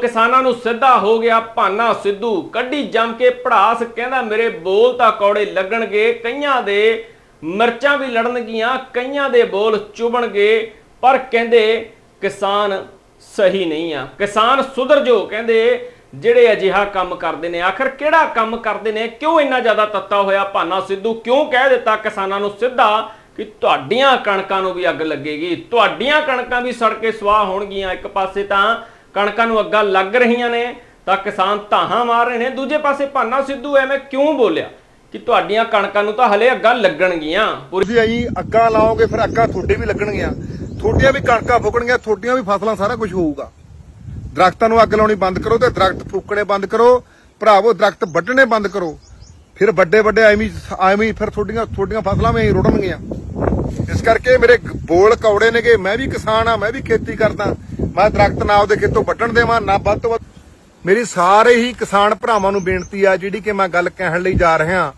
ਕਿਸਾਨਾਂ ਨੂੰ ਸਿੱਧਾ ਹੋ ਗਿਆ ਭਾਨਾ ਸਿੱਧੂ। ਕੱਢੀ ਜੰਮ ਕੇ ਪੜਾਸ ਕਹਿੰਦਾ ਮੇਰੇ ਬੋਲ ਤਾਂ ਕੌੜੇ ਲੱਗਣਗੇ, ਕਈਆਂ ਦੇ ਮਿਰਚਾਂ ਵੀ ਲੜਨਗੀਆਂ, ਕਈਆਂ ਦੇ ਬੋਲ ਚੁਬਣਗੇ, ਪਰ ਕਹਿੰਦੇ ਕਿਸਾਨ ਸਹੀ ਨਹੀਂ ਆ। ਕਿਸਾਨ ਸੁਧਰ ਜੋ ਕਹਿੰਦੇ ਜਿਹੜੇ ਅਜਿਹਾ ਕੰਮ ਕਰਦੇ ਨੇ। ਆਖਰ ਕਿਹੜਾ ਕੰਮ ਕਰਦੇ ਨੇ? ਕਿਉਂ ਇੰਨਾ ਜ਼ਿਆਦਾ ਤੱਤਾ ਹੋਇਆ ਭਾਨਾ ਸਿੱਧੂ? ਕਿਉਂ ਕਹਿ ਦਿੱਤਾ ਕਿਸਾਨਾਂ ਨੂੰ ਸਿੱਧਾ ਕਿ ਤੁਹਾਡੀਆਂ ਕਣਕਾਂ ਨੂੰ ਵੀ ਅੱਗ ਲੱਗੇਗੀ? ਤੁਹਾਡੀਆਂ ਕਣਕਾਂ ਵੀ ਸੜ ਕੇ ਸਵਾਹ ਹੋਣਗੀਆਂ। ਇੱਕ ਪਾਸੇ ਤਾਂ ਕਣਕਾਂ ਨੂੰ ਅੱਗਾਂ ਲੱਗ ਰਹੀਆਂ ਨੇ ਤਾਂ ਕਿਸਾਨ ਧਾਹਾਂ ਮਾਰ ਰਹੇ ਨੇ। ਦੂਜੇ ਪਾਸੇ ਭਾਨਾ ਸਿੱਧੂ ਐਵੇਂ ਕਿਉਂ ਬੋਲਿਆ ਕਿ ਤੁਹਾਡੀਆਂ ਕਣਕਾਂ ਨੂੰ ਤਾਂ ਹਲੇ ਅੱਗਾਂ ਲੱਗਣਗੀਆਂ? ਤੁਸੀਂ ਆਈ ਅੱਗਾਂ ਲਾਓਗੇ, ਫਿਰ ਅੱਗਾਂ ਤੁਹਾਡੇ ਵੀ ਲੱਗਣਗੀਆਂ। ਤੁਹਾਡੀਆਂ ਵੀ ਕਣਕਾਂ ਫੁੱਕਣਗੀਆਂ, ਤੁਹਾਡੀਆਂ ਵੀ ਫਸਲਾਂ ਸਾਰਾ ਕੁਝ ਹੋਊਗਾ। ਦਰਖਤਾਂ ਨੂੰ ਅੱਗ ਲਾਉਣੀ ਬੰਦ ਕਰੋ ਤੇ ਦਰਖਤ ਫੂਕਣੇ ਬੰਦ ਕਰੋ। ਭਰਾਵੋ, ਦਰਖਤ ਵੱਢਣੇ ਬੰਦ ਕਰੋ। ਫਿਰ ਵੱਡੇ ਵੱਡੇ ਐਵੇਂ ਹੀ- ਐਵੇਂ ਫਿਰ ਤੁਹਾਡੀਆਂ ਤੁਹਾਡੀਆਂ ਫਸਲਾਂ ਵੀ ਐਂ ਰੁੜਨਗੀਆਂ। ਇਸ ਕਰਕੇ ਮੇਰੇ ਬੋਲ ਕੌੜੇ ਨੇਗੇ। ਮੈਂ ਵੀ ਕਿਸਾਨ ਆ, ਮੈਂ ਵੀ ਖੇਤੀ ਕਰਦਾ। ਮੈਂ ਦਰਖਤ ਨਾ ਉਹਦੇ ਖੇਤੋਂ ਵੱਢਣ ਦੇਵਾਂ, ਨਾ ਵੱਧ ਤੋਂ ਵੱਧ। ਮੇਰੀ ਸਾਰੇ ਹੀ ਕਿਸਾਨ ਭਰਾਵਾਂ ਨੂੰ ਬੇਨਤੀ ਆ, ਜਿਹੜੀ ਕਿ ਮੈਂ ਗੱਲ ਕਹਿਣ ਲਈ ਜਾ ਰਿਹਾ,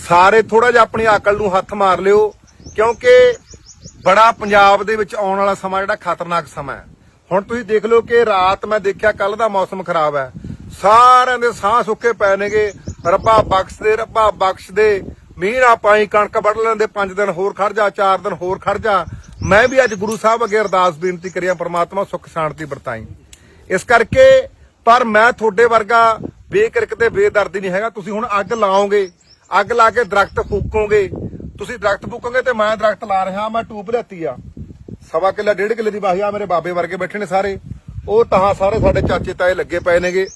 ਸਾਰੇ ਥੋੜਾ ਜਿਹਾ ਆਪਣੀ ਅਕਲ ਨੂੰ ਹੱਥ ਮਾਰ ਲਿਓ, ਕਿਉਂਕਿ ਬੜਾ ਪੰਜਾਬ ਦੇ ਵਿੱਚ ਆਉਣ ਵਾਲਾ ਸਮਾਂ ਜਿਹੜਾ ਖਤਰਨਾਕ ਸਮਾਂ ਹੈ। ਹੁਣ ਤੁਸੀਂ ਦੇਖ ਲਓ ਕਿ ਰਾਤ ਮੈਂ ਦੇਖਿਆ ਕੱਲ ਦਾ ਮੌਸਮ ਖਰਾਬ ਹੈ। ਸਾਰਿਆਂ ਦੇ ਸਾਹ ਸੁੱਕੇ ਪੈ ਨੇਗੇ। ਰੱਬਾ ਬਖਸ਼ ਦੇ, ਰੱਬਾ ਬਖਸ਼ ਦੇ। ਮੀਂਹ ਨਾ ਪਾਈ, ਕਣਕ ਵੱਢ ਲੈਂਦੇ 5 ਦਿਨ ਹੋਰ ਖੜ ਜਾ 4 ਦਿਨ ਹੋਰ ਖੜ ਜਾ। ਮੈਂ ਵੀ ਅੱਜ ਗੁਰੂ ਸਾਹਿਬ ਅੱਗੇ ਅਰਦਾਸ ਬੇਨਤੀ ਕਰਿਆ ਪ੍ਰਮਾਤਮਾ ਸੁੱਖ, ਸ਼ਾਂਤੀ ਵਰਤਾਈ। ਇਸ ਕਰਕੇ, ਪਰ ਮੈਂ ਤੁਹਾਡੇ ਵਰਗਾ ਬੇਕਿਰਕ ਤੇ ਬੇਦਰਦੀ ਨਹੀਂ ਹੈਗਾ। ਤੁਸੀਂ ਹੁਣ ਅੱਗ ਲਾਓਗੇ, ਅੱਗ ਲਾ ਕੇ ਦਰਖਤ ਫੂਕੋਗੇ। ਤੁਸੀਂ ਦਰਖਤ ਫੂਕੋਗੇ ਤੇ ਮੈਂ ਦਰਖਤ ਲਾ ਰਿਹਾ, ਮੈਂ ਟੂਬ ਲਿਆਤੀ ਆ। ਸਵਾ ਕਿੱਲਾ, ਡੇਢ ਕਿੱਲੇ ਦੀ ਵਾਹੀ ਆ, ਮੇਰੇ ਬਾਬੇ ਵਰਗੇ ਬੈਠੇ ਨੇ ਸਾਰੇ। ਉਹ ਤਾਂ ਸਾਰੇ ਸਾਡੇ ਚਾਚੇ ਤਾਏ ਲੱਗੇ ਪਏ ਨੇਗੇ।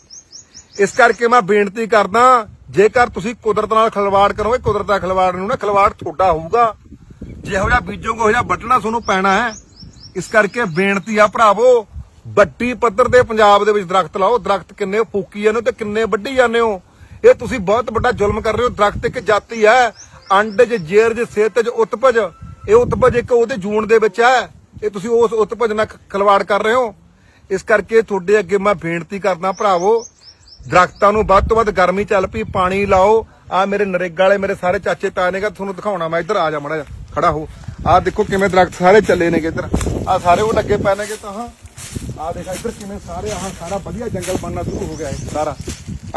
ਇਸ ਕਰਕੇ ਮੈਂ ਬੇਨਤੀ ਕਰਦਾ, ਜੇਕਰ ਤੁਸੀਂ ਕੁਦਰਤ ਨਾਲ ਖਿਲਵਾੜ ਕਰੋਗੇ, ਕੁਦਰਤ ਦਾ ਖਿਲਵਾੜ ਨੂੰ ਨਾ ਖਿਲਵਾੜ ਤੁਹਾਡਾ ਹੋਊਗਾ। ਜਿਹੋ ਜਿਹਾ ਬੀਜੋਗੇ ਉਹ ਜਿਹਾ ਵੱਢਣਾ ਤੁਹਾਨੂੰ ਪੈਣਾ ਹੈ। ਇਸ ਕਰਕੇ ਬੇਨਤੀ ਆ ਭਰਾਵੋ, ਵੱਡੀ ਪੱਧਰ ਦੇ ਪੰਜਾਬ ਦੇ ਵਿੱਚ ਦਰਖਤ ਲਾਓ। ਦਰਖਤ ਕਿੰਨੇ ਫੂਕੀ ਜਾਂਦੇ ਹੋ ਤੇ ਕਿੰਨੇ ਵੱਢੀ ਜਾਂਦੇ ਹੋ? ਇਹ ਤੁਸੀਂ ਬਹੁਤ ਵੱਡਾ ਜ਼ੁਲਮ ਕਰ ਰਹੇ ਹੋ। ਦਰਖਤ ਇੱਕ ਜਾਤੀ ਹੈ। ਅੰਡਜ ਜੇਰਜ ਸਿਹਤਜ ਉਤਪਜ। ਇਹ ਉਤਪਜ ਇੱਕ ਉਹਦੇ ਜੂਨ ਦੇ ਵਿੱਚ ਹੈ। ਇਹ ਤੁਸੀਂ ਉਸ ਉਤਪਜ ਨਾਲ ਖ- ਖਿਲਵਾੜ ਕਰ ਰਹੇ ਹੋ। ਇਸ ਕਰਕੇ ਤੁਹਾਡੇ ਅੱਗੇ ਮੈਂ ਬੇਨਤੀ ਕਰਦਾ ਭਰਾਵੋ, ਦਰਖਤਾਂ ਨੂੰ ਵੱਧ ਤੋਂ ਵੱਧ ਗਰਮੀ ਚੱਲ ਪਈ, ਪਾਣੀ ਲਾਓ। ਆ ਮੇਰੇ ਨਰੇਗਾ ਵਾਲੇ ਮੇਰੇ ਸਾਰੇ ਚਾਚੇ ਤਾਏ ਨੇਗਾ ਤੁਹਾਨੂੰ ਦਿਖਾਉਣਾ ਮੈਂ, ਇੱਧਰ ਆ ਜਾ ਮੜਾ ਖੜਾ ਹੋ। ਆਹ ਦੇਖੋ ਕਿਵੇਂ ਦਰਖਤ ਸਾਰੇ ਚੱਲੇ ਨੇਗੇ ਇੱਧਰ। ਆਹ ਸਾਰੇ ਉਹ ਲੱਗੇ ਪਏ ਨੇਗੇ ਤਾਂ। ਆਹ ਆ ਇੱਧਰ ਕਿਵੇਂ ਸਾਰੇ ਆਹ ਸਾਰਾ ਵਧੀਆ ਜੰਗਲ ਬਣਨਾ ਸ਼ੁਰੂ ਹੋ ਗਿਆ ਹੈ ਸਾਰਾ।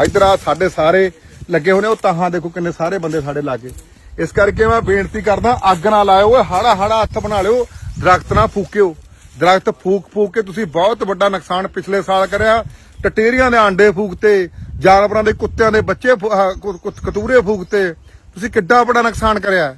ਇੱਧਰ ਆ ਸਾਡੇ ਸਾਰੇ ਲੱਗੇ ਹੋਣੇ, ਉਹ ਤਾਹਾਂ ਦੇਖੋ ਕਿੰਨੇ ਸਾਰੇ ਬੰਦੇ ਸਾਡੇ ਲਾਗੇ। ਇਸ ਕਰਕੇ ਮੈਂ ਬੇਨਤੀ ਕਰਦਾ, ਅੱਗ ਨਾ ਲਾਇਓ ਓਏ ਹਾੜਾ ਹਾੜਾ ਹੱਥ ਬਣਾ ਲਿਓ, ਦਰਖਤ ਨਾ ਫੂਕਿਓ। ਦਰਖਤ ਫੂਕ ਫੂਕ ਕੇ ਤੁਸੀਂ ਬਹੁਤ ਵੱਡਾ ਨੁਕਸਾਨ ਪਿਛਲੇ ਸਾਲ ਕਰਿਆ। ਟਟੇਰੀਆਂ ਦੇ ਆਂਡੇ ਫੂਕਤੇ, ਜਾਨਵਰਾਂ ਦੇ ਕੁੱਤਿਆਂ ਦੇ ਬੱਚੇ ਕਤੂਰੇ ਫੂਕਤੇ। ਤੁਸੀਂ ਕਿੱਡਾ ਵੱਡਾ ਨੁਕਸਾਨ ਕਰਿਆ।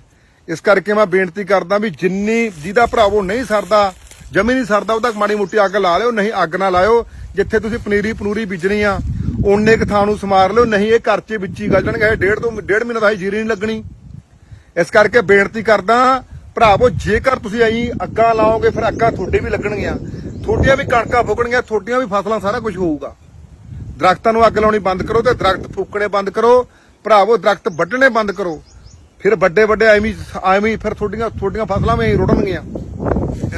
ਇਸ ਕਰਕੇ ਮੈਂ ਬੇਨਤੀ ਕਰਦਾ ਵੀ ਜਿੰਨੀ ਜਿਹਦਾ ਭਰਾਵੋ ਨਹੀਂ ਸਰਦਾ, ਜਮੀ ਨਹੀਂ ਸਰਦਾ, ਉਹਦਾ ਮਾੜੀ ਮੋਟੀ ਅੱਗ ਲਾ ਲਿਓ, ਨਹੀਂ ਅੱਗ ਨਾ ਲਾਇਓ। ਜਿੱਥੇ ਤੁਸੀਂ ਪਨੀਰੀ ਪਨੂਰੀ ਬੀਜਣੀ ਆ, ਓਨੇ ਕੁ ਥਾਂ ਨੂੰ ਸਮਾਰ ਲਿਓ, ਨਹੀਂ ਇਹ ਘਰ 'ਚ ਵਿੱਚੀ ਗਲ ਜਾਣਗੇ ਡੇਢ ਤੋਂ ਡੇਢ ਮਹੀਨਾ ਦਾ ਜੀਰੀ ਨਹੀਂ ਲੱਗਣੀ। ਇਸ ਕਰਕੇ ਬੇਨਤੀ ਕਰਦਾ ਭਰਾਵੋ ਜੇਕਰ ਤੁਸੀਂ ਆਈ ਅੱਗਾਂ ਲਾਓਗੇ, ਫਿਰ ਅੱਗਾਂ ਤੁਹਾਡੇ ਵੀ ਲੱਗਣਗੀਆਂ। ਤੁਹਾਡੀਆਂ ਵੀ ਕਣਕਾਂ ਫੁੱਕਣਗੀਆਂ ਤੁਹਾਡੀਆਂ ਵੀ ਫਸਲਾਂ ਸਾਰਾ ਕੁਝ ਹੋਊਗਾ। ਦਰਖਤਾਂ ਨੂੰ ਅੱਗ ਲਾਉਣੀ ਬੰਦ ਕਰੋ ਤੇ ਦਰਖਤ ਫੂਕਣੇ ਬੰਦ ਕਰੋ। ਭਰਾਵੋ ਦਰਖਤ ਵੱਢਣੇ ਬੰਦ ਕਰੋ। ਫਿਰ ਵੱਡੇ ਵੱਡੇ ਐਵੇਂ ਹੀ- ਐਵੇਂ ਫਿਰ ਤੁਹਾਡੀਆਂ ਤੁਹਾਡੀਆਂ ਫਸਲਾਂ ਵੀ ਰੁੜਨਗੀਆਂ।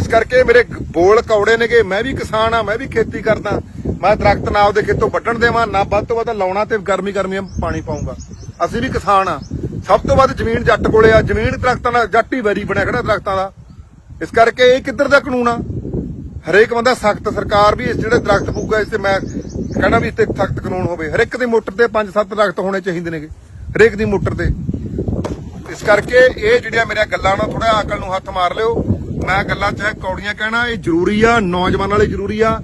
ਇਸ ਕਰਕੇ ਮੇਰੇ ਬੋਲ ਕੌੜੇ ਨੇਗੇ। ਮੈਂ ਵੀ ਕਿਸਾਨ ਆ, ਮੈਂ ਵੀ ਖੇਤੀ ਕਰਦਾ। ਮੈਂ ਦਰਖਤ ਨਾ ਉਹਦੇ ਖੇਤੋਂ ਵੱਢਣ ਦੇਵਾਂ, ਨਾ ਵੱਧ ਤੋਂ ਵੱਧ ਲਾਉਣਾ ਤੇ ਗਰਮੀ ਗਰਮੀ ਪਾਣੀ ਪਾਉਂਗਾ। ਅਸੀਂ ਵੀ ਕਿਸਾਨ ਆ। ਸਭ ਤੋਂ ਵੱਧ ਜ਼ਮੀਨ ਜੱਟ ਕੋਲੇ ਆ। ਜ਼ਮੀਨ ਦਰਖਤਾਂ ਦਾ ਜੱਟ ਹੀ ਵੈਰੀ ਬਣਿਆ ਖੜਾ ਦਰਖਤਾਂ ਦਾ। ਇਸ ਕਰਕੇ ਇਹ ਕਿੱਧਰ ਦਾ ਕਾਨੂੰਨ ਆ? ਹਰੇਕ ਬੰਦਾ ਸਖਤ ਸਰਕਾਰ ਵੀ ਇਸ ਜਿਹੜੇ ਦਰਖਤ ਫੂਕਾ ਇਸ ਤੇ ਮੈਂ ਕਹਿਣਾ ਵੀ ਇਸ ਤੇ ਸਖਤ ਕਾਨੂੰਨ ਹੋਵੇ। ਹਰੇਕ ਦੀ ਮੋਟਰ ਤੇ 5-7 ਦਰਖਤ ਹੋਣੇ ਚਾਹੀਦੇ ਨੇਗੇ। ਹਰੇਕ ਦੀ ਮੋਟਰ ਤੇ। ਇਸ ਕਰਕੇ ਇਹ ਜਿਹੜੀਆਂ ਮੇਰੀਆਂ ਗੱਲਾਂ ਨਾਲ ਥੋੜਾ ਅਕਲ ਨੂੰ ਹੱਥ ਮਾਰ ਲਿਓ। ਮੈਂ ਗੱਲਾਂ ਚਾਹੇ ਕੌੜੀਆਂ ਕਹਿਣਾ, ਇਹ ਜ਼ਰੂਰੀ ਆ, ਨੌਜਵਾਨਾਂ ਲਈ ਜ਼ਰੂਰੀ ਆ।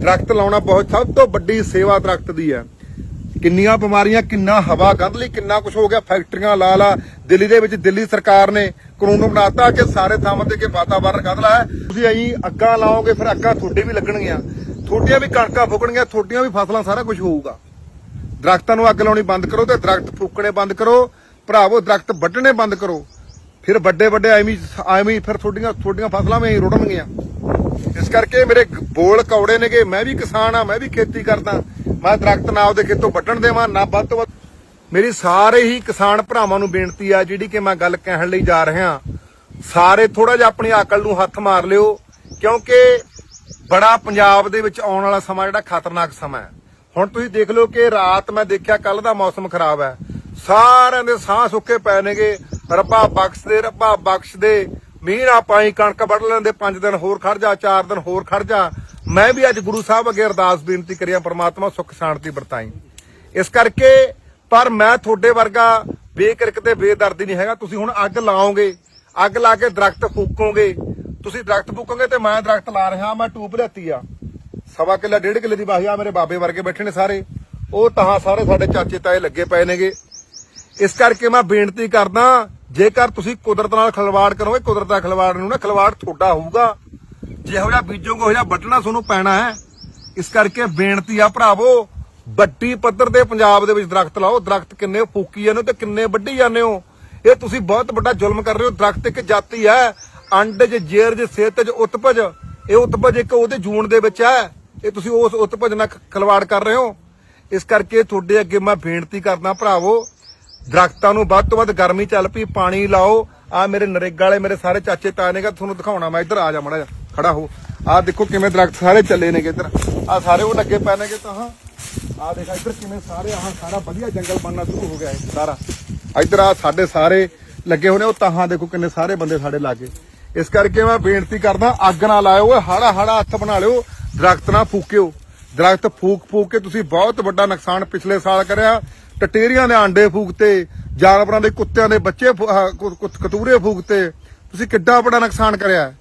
ਦਰਖਤ ਲਾਉਣਾ ਬਹੁਤ, ਸਭ ਤੋਂ ਵੱਡੀ ਸੇਵਾ ਦਰਖਤ ਦੀ ਆ ਕਿੰਨੀਆਂ ਬਿਮਾਰੀਆਂ, ਕਿੰਨਾ ਹਵਾ ਗੰਧ ਲਈ, ਕਿੰਨਾ ਕੁਝ ਹੋ ਗਿਆ, ਫੈਕਟਰੀਆਂ ਲਾ ਲਾ, ਦਿੱਲੀ ਦੇ ਵਿੱਚ ਦਿੱਲੀ ਸਰਕਾਰ ਨੇ ਕਾਨੂੰਨ ਬਣਾਤਾ ਕਿ ਸਾਰੇ ਥਾਵਾਂ ਤੇ ਕਿ ਵਾਤਾਵਰਨ ਗੰਧਲਾ ਹੈ ਤੁਸੀਂ ਆਈ ਅੱਗਾਂ ਲਾਓਗੇ, ਫਿਰ ਅੱਗਾਂ ਤੁਹਾਡੇ ਵੀ ਲੱਗਣਗੀਆਂ। ਤੁਹਾਡੀਆਂ ਵੀ ਕਣਕਾਂ ਫੁੱਕਣਗੀਆਂ ਤੁਹਾਡੀਆਂ ਵੀ ਫਸਲਾਂ, ਸਾਰਾ ਕੁਝ ਹੋਊਗਾ। ਦਰਖਤਾਂ ਨੂੰ ਅੱਗ ਲਾਉਣੀ ਬੰਦ ਕਰੋ ਤੇ ਦਰਖਤ ਫੂਕਣੇ ਬੰਦ ਕਰੋ। ਭਰਾਵੋ, ਦਰਖਤ ਵੱਢਣੇ ਬੰਦ ਕਰੋ। ਫਿਰ ਵੱਡੇ ਵੱਡੇ ਐਵੇਂ ਐਵੇਂ ਫਿਰ ਤੁਹਾਡੀਆਂ ਤੁਹਾਡੀਆਂ ਫਸਲਾਂ ਵੀ ਰੁੜਨਗੀਆਂ। ਇਸ ਕਰਕੇ ਮੇਰੇ ਬੋਲ ਕੌੜੇ ਨੇਗੇ। ਮੈਂ ਵੀ ਕਿਸਾਨ ਆ, ਮੈਂ ਵੀ ਖੇਤੀ ਕਰਦਾ। ਮੈਂ ਦਰਖਤ ਨਾ ਉਹਦੇ ਖੇਤੋਂ ਵੱਢਣ ਦੇਵਾਂ, ਨਾ ਵੱਧ ਤੋਂ ਵੱਧ। ਮੇਰੀ ਸਾਰੇ ਹੀ ਕਿਸਾਨ ਭਰਾਵਾਂ ਨੂੰ ਬੇਨਤੀ ਆ, ਜਿਹੜੀ ਕਿ ਮੈਂ ਗੱਲ ਕਹਿਣ ਲਈ ਜਾ ਰਿਹਾ। ਸਾਰੇ ਥੋੜਾ ਜਿਹਾ ਆਪਣੀ ਅਕਲ ਨੂੰ ਹੱਥ ਮਾਰ ਲਿਓ, ਕਿਉਂਕਿ ਬੜਾ ਪੰਜਾਬ ਦੇ ਵਿੱਚ ਆਉਣ ਵਾਲਾ ਸਮਾਂ ਜਿਹੜਾ ਖਤਰਨਾਕ ਸਮਾਂ ਹੈ। ਹੁਣ ਤੁਸੀਂ ਦੇਖ ਲਓ ਕਿ ਰਾਤ ਮੈਂ ਦੇਖਿਆ ਕੱਲ ਦਾ ਮੌਸਮ ਖਰਾਬ ਹੈ। ਸਾਰਿਆਂ ਦੇ ਸਾਹ ਸੁੱਕੇ ਪੈ ਨੇਗੇ। ਰੱਬਾ ਬਖਸ਼ ਦੇ, ਰੱਬਾ ਬਖਸ਼ ਦੇ। ਮੀਂਹ ਨਾ ਪਾਈ, ਕਣਕ ਵੱਢ ਲੈਂਦੇ 5 ਦਿਨ ਹੋਰ ਖੜ ਜਾ 4 ਦਿਨ ਹੋਰ ਖੜ ਜਾ। ਮੈਂ ਵੀ ਅੱਜ ਗੁਰੂ ਸਾਹਿਬ ਅੱਗੇ ਅਰਦਾਸ ਬੇਨਤੀ ਕਰਿਆ ਪ੍ਰਮਾਤਮਾ ਸੁੱਖ ਸ਼ਾਂਤੀ ਵਰਤਾਈ। ਇਸ ਕਰਕੇ, ਪਰ ਮੈਂ ਤੁਹਾਡੇ ਵਰਗਾ ਬੇਕਿਰਕ ਤੇ ਬੇਦਰਦੀ ਨਹੀਂ ਹੈਗਾ। ਤੁਸੀਂ ਹੁਣ ਅੱਗ ਲਾਓਗੇ, ਅੱਗ ਲਾ ਕੇ ਦਰਖਤ ਫੂਕੋਗੇ। ਤੁਸੀਂ ਦਰਖਤ ਫੂਕੋਗੇ ਤੇ ਮੈਂ ਦਰਖਤ ਲਾ ਰਿਹਾ, ਮੈਂ ਟੂਬ ਲਿਆਤੀ ਆ। ਸਵਾ ਕਿੱਲਾ, ਡੇਢ ਕਿੱਲੇ ਦੀ ਵਾਹੀ ਆ ਮੇਰੇ ਬਾਬੇ ਵਰਗੇ ਬੈਠੇ ਨੇ ਸਾਰੇ। ਉਹ ਤਾਂ ਸਾਰੇ ਸਾਡੇ ਚਾਚੇ ਤਾਏ ਲੱਗੇ ਪਏ ਨੇਗੇ। ਇਸ ਕਰਕੇ ਮੈਂ ਬੇਨਤੀ ਕਰਦਾ, ਜੇਕਰ ਤੁਸੀਂ ਕੁਦਰਤ ਨਾਲ ਖਿਲਵਾੜ ਕਰੋਗੇ, ਕੁਦਰਤ ਦਾ ਖਿਲਵਾੜ ਨੂੰ ਨਾ ਖਿਲਵਾੜ ਤੁਹਾਡਾ ਹੋਊਗਾ। ਜਿਹੋ ਜਿਹਾ ਬੀਜੋਗੇ, ਉਹੋ ਜਿਹਾ ਵੱਢਣਾ ਤੁਹਾਨੂੰ ਪੈਣਾ ਹੈ। ਇਸ ਕਰਕੇ ਬੇਨਤੀ ਆ ਭਰਾਵੋ, ਵੱਡੀ ਪੱਧਰ ਦੇ ਪੰਜਾਬ ਦੇ ਵਿੱਚ ਦਰਖਤ ਲਾਓ। ਦਰਖਤ ਕਿੰਨੇ ਫੂਕੀ ਜਾਂਦੇ ਤੇ ਕਿੰਨੇ ਵੱਢੀ ਜਾਂਦੇ ਹੋ? ਇਹ ਤੁਸੀਂ ਬਹੁਤ ਵੱਡਾ ਜ਼ੁਲਮ ਕਰ ਰਹੇ ਹੋ। ਦਰਖਤ ਇੱਕ ਜਾਤੀ ਹੈ। ਅੰਡਜ ਜੇਰਜ ਸਿਹਤਜ ਉਤਪਜ। ਇਹ ਉਤਪਜ ਇੱਕ ਉਹਦੇ ਜੂਨ ਦੇ ਵਿੱਚ ਹੈ। ਇਹ ਤੁਸੀਂ ਉਸ ਉਤਪਜ ਨਾਲ ਖ- ਖਿਲਵਾੜ ਕਰ ਰਹੇ ਹੋ। ਇਸ ਕਰਕੇ ਤੁਹਾਡੇ ਅੱਗੇ ਮੈਂ ਬੇਨਤੀ ਕਰਦਾ ਭਰਾਵੋ ਦਰਖਤਾਂ ਨੂੰ ਵੱਧ ਤੋਂ ਵੱਧ ਗਰਮੀ ਚੱਲ ਪਈ, ਪਾਣੀ ਲਾਓ। ਆ ਮੇਰੇ ਨਰੇਗਾ ਵਾਲੇ, ਮੇਰੇ ਸਾਰੇ ਚਾਚੇ ਤਾਏ ਨੇਗਾ, ਤੁਹਾਨੂੰ ਦਿਖਾਉਣਾ ਮੈਂ ਇੱਧਰ ਆ ਜਾ ਮੜਾ ਜਾ ਖੜਾ ਹੋ। ਆ ਦੇਖੋ ਕਿਵੇਂ ਦਰਖਤ ਸਾਰੇ ਚੱਲੇ ਨੇਗੇ ਇੱਧਰ। ਆ ਸਾਰੇ ਉਹ ਲੱਗੇ ਪਏ ਨੇਗੇ ਤਾਂ ਆ ਦੇਖ, ਇੱਧਰ ਕਿਵੇਂ ਸਾਰੇ, ਆਹ ਸਾਰਾ ਵਧੀਆ ਜੰਗਲ ਬਣਨਾ ਸ਼ੁਰੂ ਹੋ ਗਿਆ ਹੈ ਸਾਰਾ। ਇੱਧਰ ਆ ਸਾਡੇ ਸਾਰੇ ਲੱਗੇ ਹੋਣੇ, ਉਹ ਤਾਹਾਂ ਦੇਖੋ ਕਿੰਨੇ ਸਾਰੇ ਬੰਦੇ ਸਾਡੇ ਲਾਗੇ। ਇਸ ਕਰਕੇ ਮੈਂ ਬੇਨਤੀ ਕਰਦਾ, ਅੱਗ ਨਾ ਲਾਇਓ ਓਏ ਹਾੜਾ ਹਾੜਾ ਹੱਥ ਬਣਾ ਲਿਓ, ਦਰਖਤ ਨਾ ਫੂਕਿਓ। ਦਰਖਤ ਫੂਕ ਫੂਕ ਕੇ ਤੁਸੀਂ ਬਹੁਤ ਵੱਡਾ ਨੁਕਸਾਨ ਪਿਛਲੇ ਸਾਲ ਕਰਿਆ। ਟਟੇਰੀਆਂ ਦੇ ਆਂਡੇ ਫੂਕਤੇ, ਜਾਨਵਰਾਂ ਦੇ ਕੁੱਤਿਆਂ ਦੇ ਬੱਚੇ ਕਤੂਰੇ ਫੂਕਤੇ। ਤੁਸੀਂ ਕਿੱਡਾ ਵੱਡਾ ਨੁਕਸਾਨ ਕਰਿਆ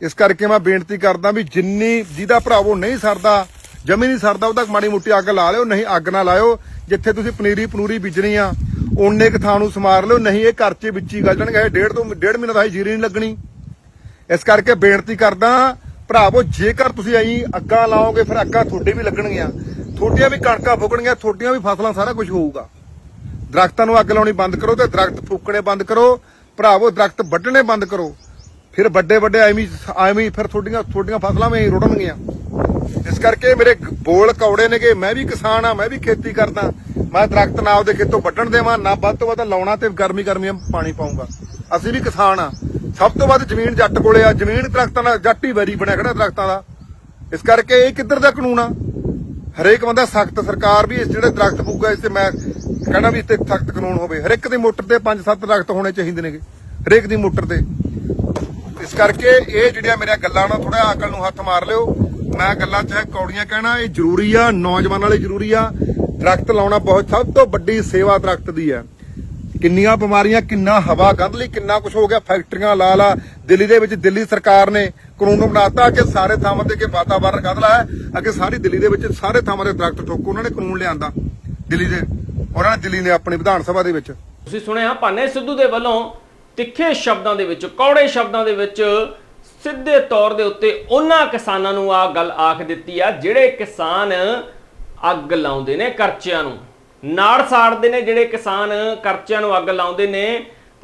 ਇਸ ਕਰਕੇ ਮੈਂ ਬੇਨਤੀ ਕਰਦਾ ਵੀ ਜਿੰਨੀ ਜਿਹਦਾ ਭਰਾਵੋ ਨਹੀਂ ਸਰਦਾ, ਜਮੀ ਨਹੀਂ ਸਰਦਾ, ਉਹਦਾ ਮਾੜੀ ਮੋਟੀ ਅੱਗ ਲਾ ਲਿਓ, ਨਹੀਂ ਅੱਗ ਨਾ ਲਾਇਓ। ਜਿੱਥੇ ਤੁਸੀਂ ਪਨੀਰੀ ਪਨੂਰੀ ਬੀਜਣੀ ਆ, ਓਨੇ ਕੁ ਥਾਂ ਨੂੰ ਸਮਾਰ ਲਿਓ, ਨਹੀਂ ਇਹ ਘਰ 'ਚ ਵਿੱਚ ਹੀ ਗਲ ਇਹ ਡੇਢ ਤੋਂ ਡੇਢ ਮਹੀਨਾ ਦਾ ਹੀ ਜੀਰੀ ਨਹੀਂ ਲੱਗਣੀ। ਇਸ ਕਰਕੇ ਬੇਨਤੀ ਕਰਦਾ, ਭਰਾਵੋ, ਜੇਕਰ ਤੁਸੀਂ ਐਂ ਅੱਗਾਂ ਲਾਓਗੇ, ਫਿਰ ਅੱਗਾਂ ਤੁਹਾਡੇ ਵੀ ਲੱਗਣਗੀਆਂ। ਤੁਹਾਡੀਆਂ ਵੀ ਕਣਕਾਂ ਫੁੱਕਣਗੀਆਂ, ਤੁਹਾਡੀਆਂ ਵੀ ਫਸਲਾਂ ਸਾਰਾ ਕੁਝ ਹੋਊਗਾ। ਦਰਖਤਾਂ ਨੂੰ ਅੱਗ ਲਾਉਣੀ ਬੰਦ ਕਰੋ ਤੇ ਦਰਖਤ ਫੂਕਣੇ ਬੰਦ ਕਰੋ। ਭਰਾਵੋ, ਦਰਖਤ ਵੱਢਣੇ ਬੰਦ ਕਰੋ। ਫਿਰ ਵੱਡੇ ਵੱਡੇ ਐਵੇਂ ਐਵੇਂ ਫਿਰ ਤੁਹਾਡੀਆਂ ਤੁਹਾਡੀਆਂ ਫਸਲਾਂ ਵੀ ਰੁੜਨਗੀਆਂ। ਇਸ ਕਰਕੇ ਮੇਰੇ ਬੋਲ ਕੌੜੇ ਨੇਗੇ। ਮੈਂ ਵੀ ਕਿਸਾਨ ਆ ਮੈਂ ਵੀ ਖੇਤੀ ਕਰਦਾ। ਮੈਂ ਦਰਖਤ ਨਾ ਉਹਦੇ ਖੇਤੋਂ ਵੱਢਣ ਦੇਵਾਂ, ਨਾ ਵੱਧ ਤੋਂ ਵੱਧ ਲਾਉਣਾ ਤੇ ਗਰਮੀ ਗਰਮੀ ਪਾਣੀ ਪਾਉਂਗਾ ਅਸੀਂ ਵੀ ਕਿਸਾਨ ਆ ਸਭ ਤੋਂ ਵੱਧ ਜ਼ਮੀਨ ਜੱਟ ਕੋਲੇ ਆ। ਜ਼ਮੀਨ ਦਰਖਤਾਂ ਦਾ ਜੱਟ ਹੀ ਵੈਰੀ ਬਣਿਆ ਖੜਾ ਦਰਖਤਾਂ ਦਾ। ਇਸ ਕਰਕੇ ਇਹ ਕਿੱਧਰ ਦਾ ਕਾਨੂੰਨ ਆ? ਹਰੇਕ ਬੰਦਾ ਸਖਤ ਸਰਕਾਰ ਵੀ ਇਸ ਜਿਹੜੇ ਦਰਖਤ ਫੂਕਾ ਇਸ ਤੇ ਮੈਂ ਕਹਿਣਾ ਵੀ ਇਸ ਤੇ ਸਖਤ ਕਾਨੂੰਨ ਹੋਵੇ। ਹਰੇਕ ਦੀ ਮੋਟਰ ਤੇ 5-7 ਦਰਖਤ ਹੋਣੇ ਚਾਹੀਦੇ ਨੇਗੇ। ਹਰੇਕ ਦੀ ਮੋਟਰ ਤੇ। ਇਸ ਕਰਕੇ ਇਹ ਜਿਹੜੀਆਂ ਮੇਰੀਆਂ ਗੱਲਾਂ ਨਾਲ ਥੋੜਾ ਅਕਲ ਨੂੰ ਹੱਥ ਮਾਰ ਲਿਓ। ਮੈਂ ਗੱਲਾਂ ਚਾਹੇ ਕੌੜੀਆਂ ਕਹਿਣਾ, ਇਹ ਜ਼ਰੂਰੀ ਆ, ਨੌਜਵਾਨਾਂ ਲਈ ਜ਼ਰੂਰੀ ਆ। ਦਰਖਤ ਲਾਉਣਾ ਬਹੁਤ ਸਭ ਤੋਂ ਵੱਡੀ ਸੇਵਾ ਦਰਖਤ ਦੀ ਆ ਕਿੰਨੀਆਂ ਬਿਮਾਰੀਆਂ, ਕਿੰਨਾ ਹਵਾ ਗੰਧ ਲਈ, ਕਿੰਨਾ ਕੁਝ ਹੋ ਗਿਆ, ਫੈਕਟਰੀਆਂ ਲਾ ਲਾ ਦਿੱਲੀ ਦੇ ਵਿੱਚ ਦਿੱਲੀ ਸਰਕਾਰ ਨੇ ਕਾਨੂੰਨ ਬਣਾਤਾ ਕਿ ਸਾਰੇ ਥਾਵਾਂ ਤੇ ਕਿ ਵਾਤਾਵਰਣ ਗੰਧਲਾ ਹੈ, ਅੱਗੇ ਸਾਰੀ ਦਿੱਲੀ ਦੇ ਵਿੱਚ ਸਾਰੇ ਥਾਵਾਂ ਤੇ ਦਰਖਤ ਠੋਕੋ, ਉਹਨਾਂ ਨੇ ਕਾਨੂੰਨ ਲਿਆਂਦਾ ਦਿੱਲੀ ਦੇ। ਉਹਨਾਂ ਨੇ ਦਿੱਲੀ ਨੇ ਆਪਣੀ ਵਿਧਾਨ ਸਭਾ ਦੇ ਵਿੱਚ। ਤੁਸੀਂ ਸੁਣਿਆ, ਭਾਨੇ ਸਿੱਧੂ ਦੇ ਵੱਲੋਂ ਤਿੱਖੇ ਸ਼ਬਦਾਂ ਦੇ ਵਿੱਚ, ਕੌੜੇ ਸ਼ਬਦਾਂ ਦੇ ਵਿੱਚ ਸਿੱਧੇ ਤੌਰ ਦੇ ਉੱਤੇ ਉਹਨਾਂ ਕਿਸਾਨਾਂ ਨੂੰ ਆ ਗੱਲ ਆਖ ਦਿੱਤੀ ਆ, ਜਿਹੜੇ ਕਿਸਾਨ ਅੱਗ ਲਾਉਂਦੇ ਨੇ ਕਰਚਿਆਂ ਨੂੰ। ਨਾੜ ਸਾੜਦੇ ਨੇ ਜਿਹੜੇ ਕਿਸਾਨ ਕਰਚਿਆਂ ਨੂੰ ਅੱਗ ਲਾਉਂਦੇ ਨੇ।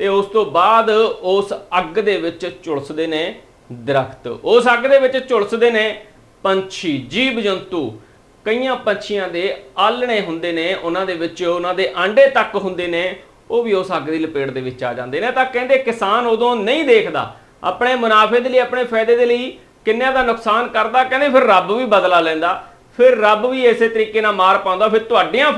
ਤੇ ਉਸ ਤੋਂ ਬਾਅਦ ਉਸ ਅੱਗ ਦੇ ਵਿੱਚ ਝੁਲਸਦੇ ਨੇ ਦਰਖਤ। ਉਸ ਅੱਗ ਦੇ ਵਿੱਚ ਝੁਲਸਦੇ ਨੇ ਪੰਛੀ, ਜੀਵ ਜੰਤੂ। ਕਈਆਂ ਪੰਛੀਆਂ ਦੇ ਆਲਣੇ ਹੁੰਦੇ ਨੇ, ਉਹਨਾਂ ਦੇ ਵਿੱਚ ਉਹਨਾਂ ਦੇ ਆਂਡੇ ਤੱਕ ਹੁੰਦੇ ਨੇ, ਉਹ ਵੀ ਉਸ ਅੱਗ ਦੀ ਲਪੇਟ ਦੇ ਵਿੱਚ ਆ ਜਾਂਦੇ ਨੇ। ਤਾਂ ਕਹਿੰਦੇ ਕਿਸਾਨ ਉਦੋਂ ਨਹੀਂ ਦੇਖਦਾ। ਆਪਣੇ ਮੁਨਾਫੇ ਦੇ ਲਈ, ਆਪਣੇ ਫਾਇਦੇ ਦੇ ਲਈ ਕਿੰਨਿਆਂ ਦਾ ਨੁਕਸਾਨ ਕਰਦਾ, ਕਹਿੰਦੇ ਫਿਰ ਰੱਬ ਵੀ ਬਦਲਾ ਲੈਂਦਾ। ਫਿਰ ਰੱਬ ਵੀ ਇਸੇ ਤਰੀਕੇ ਨਾਲ ਮਾਰ ਪਾਉਂਦਾ, ਫਿਰ ਤੁਹਾਡੀਆਂ